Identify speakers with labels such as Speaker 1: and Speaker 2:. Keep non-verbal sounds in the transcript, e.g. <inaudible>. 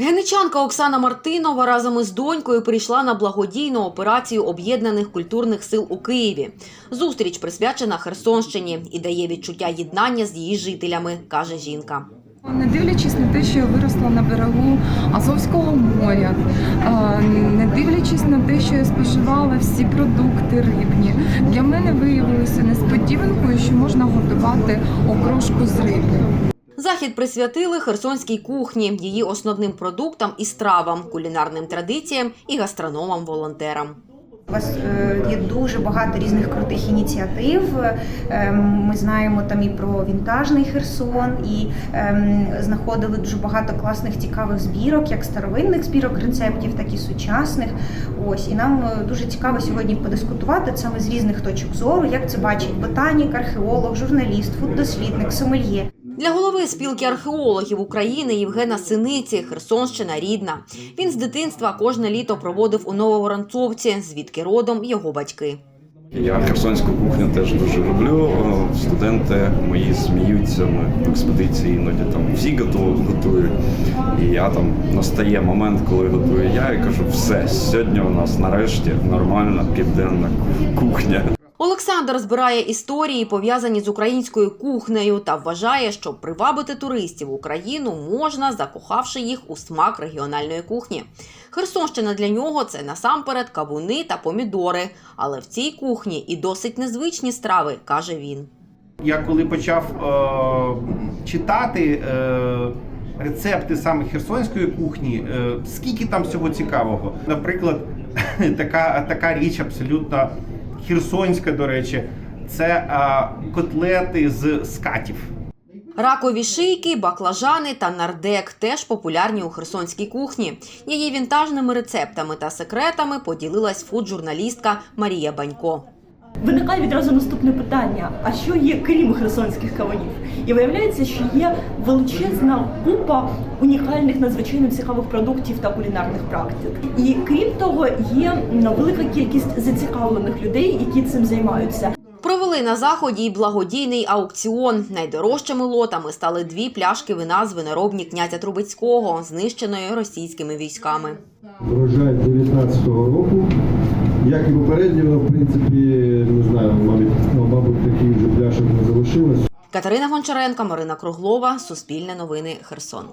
Speaker 1: Геничанка Оксана Мартинова разом із донькою прийшла на благодійну операцію об'єднаних культурних сил у Києві. Зустріч присвячена Херсонщині і дає відчуття єднання з її жителями, каже жінка.
Speaker 2: Не дивлячись на те, що я виросла на берегу Азовського моря, не дивлячись на те, що я споживала всі продукти рибні, для мене виявилося несподіванкою, що можна готувати окрошку з риби.
Speaker 1: Захід присвятили херсонській кухні, її основним продуктам і стравам, кулінарним традиціям і гастрономам-волонтерам.
Speaker 3: У вас е, є дуже багато різних крутих ініціатив. Е, Ми знаємо там і про вінтажний Херсон, і ем, знаходили дуже багато класних цікавих збірок, як старовинних збірок рецептів, так і сучасних. Ось і нам е, дуже цікаво сьогодні подискутувати саме з різних точок зору, як це бачить ботанік, археолог, журналіст, фуддослідник, сомельє.
Speaker 1: Для голови спілки археологів України Євгена Синиці Херсонщина рідна. Він з дитинства кожне літо проводив у Нововоронцовці, звідки родом його батьки.
Speaker 4: Я херсонську кухню теж дуже люблю. Студенти мої сміються ми в експедиції іноді там всі готу- готують. І я там настає момент, коли готую я, і кажу, все, сьогодні у нас нарешті нормальна південна кухня.
Speaker 1: Олександр збирає історії, пов'язані з українською кухнею, та вважає, що привабити туристів в Україну можна, закохавши їх у смак регіональної кухні. Херсонщина для нього це насамперед кавуни та помідори. Але в цій кухні і досить незвичні страви, каже він.
Speaker 5: Я коли почав е, читати е, рецепти саме херсонської кухні, е, скільки там всього цікавого. Наприклад, <laughs> така, така річ абсолютно херсонська, до речі, це котлети з скатів.
Speaker 1: Ракові шийки, баклажани та нардек теж популярні у херсонській кухні. Її вінтажними рецептами та секретами поділилась фуд-журналістка Марія Банько.
Speaker 6: Виникає відразу наступне питання: а що є крім херсонських кавунів? І виявляється, що є величезна купа унікальних надзвичайно цікавих продуктів та кулінарних практик. І крім того, є велика кількість зацікавлених людей, які цим займаються.
Speaker 1: Провели на заході й благодійний аукціон. Найдорожчими лотами стали дві пляшки вина з виноробні князя Трубецького, знищеної російськими військами.
Speaker 7: Врожай 19-го року. Як і попередньо, в принципі, не знаю, мабуть, ну, мабуть, таких вже пляшок не залишилось.
Speaker 1: Катерина Гончаренко, Марина Круглова, Суспільне новини, Херсон.